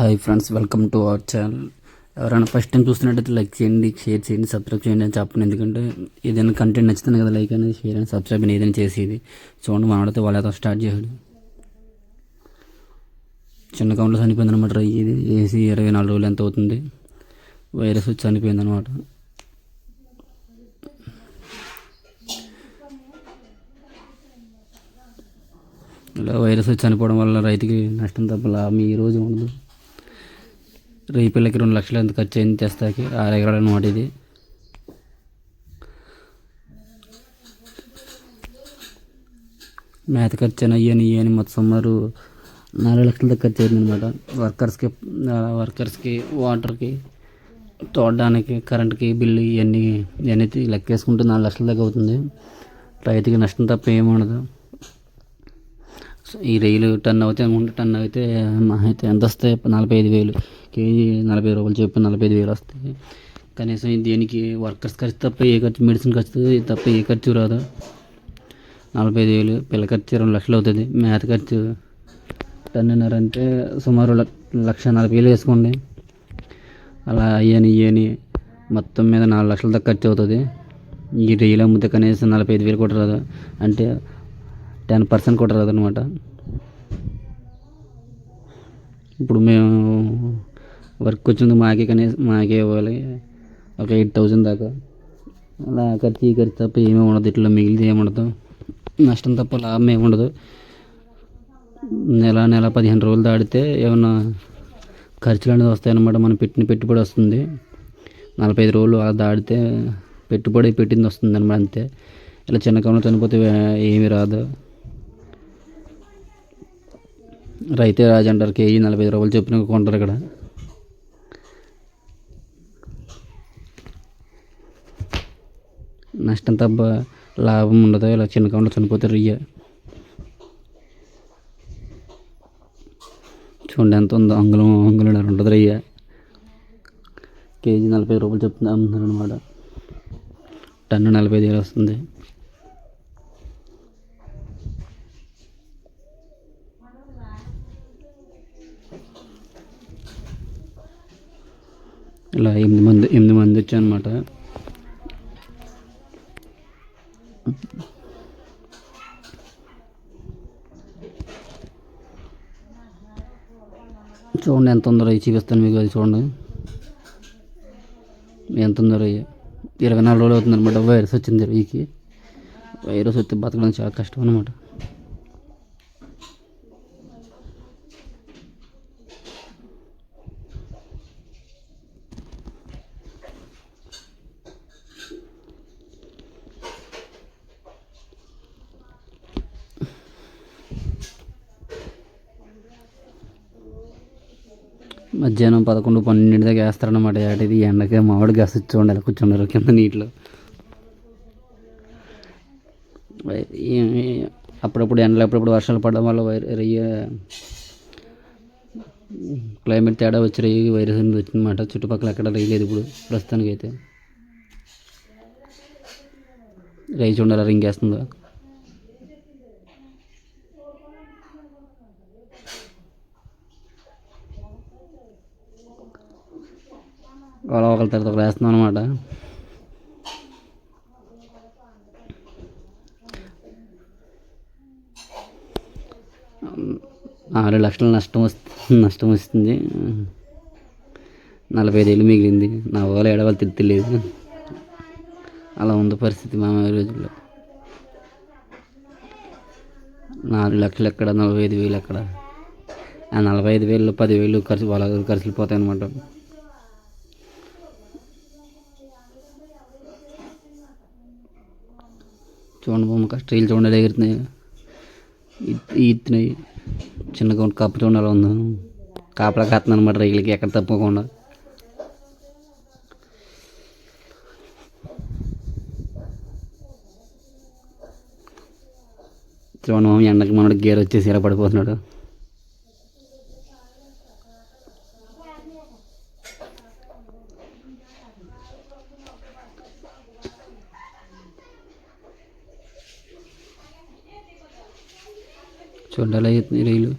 Hi friends welcome to our channel. ఎవరైనా first time చూస్తున్నట్టయితే like చేయండి షేర్ చేయండి సబ్స్క్రైబ్ చేయండి అని చెప్పను. ఎందుకంటే ఏదైనా కంటెంట్ నచ్చుతుంది కదా లైక్ అనేది షేర్ అని సబ్స్క్రైబ్ అని ఏదైనా చేసేది. చూడండి మనమైతే వాళ్ళతో స్టార్ట్ చేయాలి. చిన్న కౌంట్లో చనిపోయింది అనమాట ఇది. ఏసీ ఇరవై నాలుగు రోజులు ఎంత అవుతుంది? వైరస్ వచ్చి చనిపోయింది అనమాట ఇలా వైరస్ వచ్చి చనిపోవడం వల్ల రైతుకి నష్టం తప్ప లాభం ఈ రోజు ఉండదు. రేపిల్లకి రెండు లక్షలు ఎంత ఖర్చు అయింది తెస్తాకి? ఆరు ఎకరాలు అనమాట ఇది. మేత ఖర్చు అని అయ్యని ఇయ్యని మొత్తం సుమారు నాలుగు లక్షల దాకా ఖర్చు అయింది అనమాట వర్కర్స్కి వర్కర్స్కి వాటర్కి తోడడానికి కరెంట్కి బిల్లు ఇవన్నీ ఇవన్నీ లెక్కేసుకుంటే నాలుగు లక్షల దాకా అవుతుంది. రైతుకి నష్టం తప్ప ఏమి ఉండదు. ఈ రైలు టన్ అవుతే ఉంటే టన్ అయితే అయితే ఎంత వస్తాయి నలభై ఐదు వేలు. కేజీ నలభై రూపాయలు చెప్పి నలభై ఐదు వేలు వస్తాయి. కనీసం దీనికి వర్కర్స్ ఖర్చు తప్ప ఏ ఖర్చు మెడిసిన్ ఖర్చు తప్ప ఏ ఖర్చు రాదు. నలభై ఐదు వేలు పిల్ల ఖర్చు రెండు లక్షలు అవుతుంది. మేత ఖర్చు టన్నున్నర అంటే సుమారు లక్ష నలభై వేలు వేసుకోండి. అలా అయ్యని ఇయ్యని మొత్తం మీద నాలుగు లక్షల దాకా ఖర్చు అవుతుంది. ఈ రైలు అమ్మితే కనీసం నలభై ఐదు వేలు కూడా రాదు. అంటే టెన్ పర్సెంట్ కూడా రాదు అనమాట ఇప్పుడు మేము వర్క్ వచ్చింది మాకే కనీసం మాకే ఇవ్వాలి. ఒక ఎయిట్ థౌజండ్ దాకా. అలా ఖర్చు ఈ ఖర్చు తప్ప ఏమీ ఉండదు. ఇట్లా మిగిలితే ఏముండదు ఉండదు. నష్టం తప్ప లాభం ఏమి ఉండదు. నెల నెల పదిహేను రోజులు దాడితే ఏమన్నా ఖర్చులు అనేది వస్తాయన్నమాట. మనం పెట్టిన పెట్టుబడి వస్తుంది. నలభై ఐదు రోజులు అలా దాడితే పెట్టుబడి పెట్టింది వస్తుంది అనమాట అంతే. ఇలా చిన్న చనిపోతే ఏమీ రాదు. రైతే రాజు అంటారు కేజీ నలభై ఐదు రూపాయలు చెప్పిన కొంటారు ఇక్కడ. నష్టం తప్ప లాభం ఉండదు ఇలా చిన్న కౌంటర్ చనిపోతే ఇయ్య. చూడండి ఎంత ఉందో అంగుళం అంగుళం ఉంటుంది రయ్య కేజీ నలభై రూపాయలు చెప్తుంది అమ్ముతున్నారు అనమాట టన్ను నలభై ఐదు వేలు వస్తుంది. ఇలా ఎనిమిది మంది ఎనిమిది మంది వచ్చాయన్నమాట చూడండి ఎంత ఉందో అయ్యి చూపిస్తాను మీకు అది చూడండి. ఎంత ఉందో అయ్యి ఇరవై నాలుగు రోజులు అవుతుంది అనమాట వైరస్ వచ్చింది రయ్యికి వైరస్ వచ్చి బతకడం చాలా కష్టం అనమాట మధ్యాహ్నం పదకొండు పన్నెండు దాకా వేస్తారనమాట ఏటది? ఎండకే మామిడి గ్యాస్ వచ్చి ఉండాలి. కూర్చున్నారు కింద నీటిలో. వై- అప్పుడప్పుడు ఎండలు అప్పుడప్పుడు వర్షాలు పడడం వల్ల వైర రయ్య క్లైమేట్ తేడా వచ్చి రయ్యి వైరస్ అనేది వచ్చిందన్నమాట. చుట్టుపక్కల ఎక్కడ రయ్య లేదు ఇప్పుడు ప్రస్తుతానికైతే. రయ్య చూడాలి? రింగేస్తుందో గొడవ ఒకరి తర్వాత ఒకరు వేస్తున్నాం అనమాట ఆరు లక్షల నష్టం వస్తుంది నష్టం వస్తుంది. నలభై ఐదు వేలు మిగిలింది. నా వాళ్ళు ఏడవాళ్ళు తిట్టలేదు అలా ఉంది పరిస్థితి మా రోజుల్లో. నాలుగు లక్షలు ఎక్కడ? నలభై ఐదు వేలు ఎక్కడ? ఆ నలభై ఐదు వేలు పదివేలు ఖర్చు వాళ్ళ ఖర్చులు పోతాయి అనమాట చూడండి బొమ్మ కష్టాలు చూడండి ఎగురుతున్నాయి. ఈత్తున్నాయి చిన్నగా ఉండి కప్పు చూడండి అలా ఉందా. కాపలా కాస్తున్నాను అనమాట రైలుకి ఎక్కడ తప్పకుండా. చూడండి మామ ఎండకి మనడు గేర్ వచ్చేసి ఇలా పడిపోతున్నాడు. చూడాలి రైలు?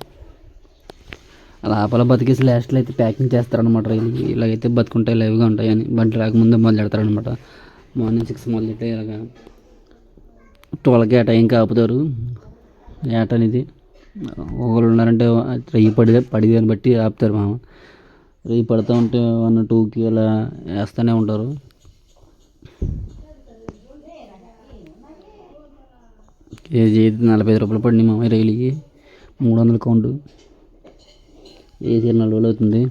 లోపల బతికేసి లాస్ట్లో అయితే ప్యాకింగ్ చేస్తారనమాట రైలు ఇలాగైతే బతుకుంటాయి లైవ్గా ఉంటాయని. బండి రాకముందే మొదలు పెడతారనమాట మార్నింగ్ సిక్స్ మొదలు పెట్టే ఇలాగ. ట్వెల్వ్కి ఆ టైంకి ఆపుతారు ఏట అనేది. ఒకరు ఉన్నారంటే రెయ్యి పడి పడిదాన్ని బట్టి ఆపుతారు మామ. రెయ్యి పడుతూ ఉంటే వన్ టూకి అలా వేస్తూనే ఉంటారు. కేజీ అయితే నలభై ఐదు రూపాయలు పడింది మామయ్య రైలుకి. మూడు వందల కౌంటు ఏసీ నలభై వేలు అవుతుంది.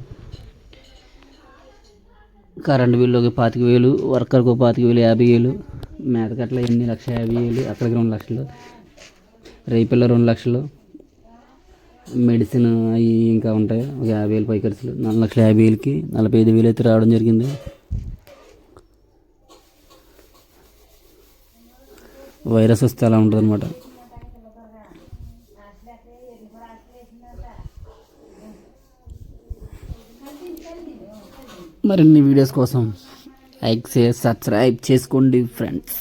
కరెంట్ బిల్లు ఒక పాతిక వేలు వర్కర్కి ఒక పాతిక వేలు యాభై వేలు మేతకట్ల ఎన్ని లక్ష యాభై వేలు అక్కడికి రెండు లక్షలు రేపిల్ల రెండు లక్షలు మెడిసిన్ అవి ఇంకా ఉంటాయి ఒక యాభై వేలు పై ఖర్చులు నాలుగు లక్షల యాభై వేలకి నలభై ఐదు వేలు అయితే రావడం జరిగింది. వైరస్ వస్తే అలా ఉంటుంది అనమాట మరిన్ని వీడియోస్ కోసం లైక్ చేసి సబ్స్క్రైబ్ చేసుకోండి ఫ్రెండ్స్.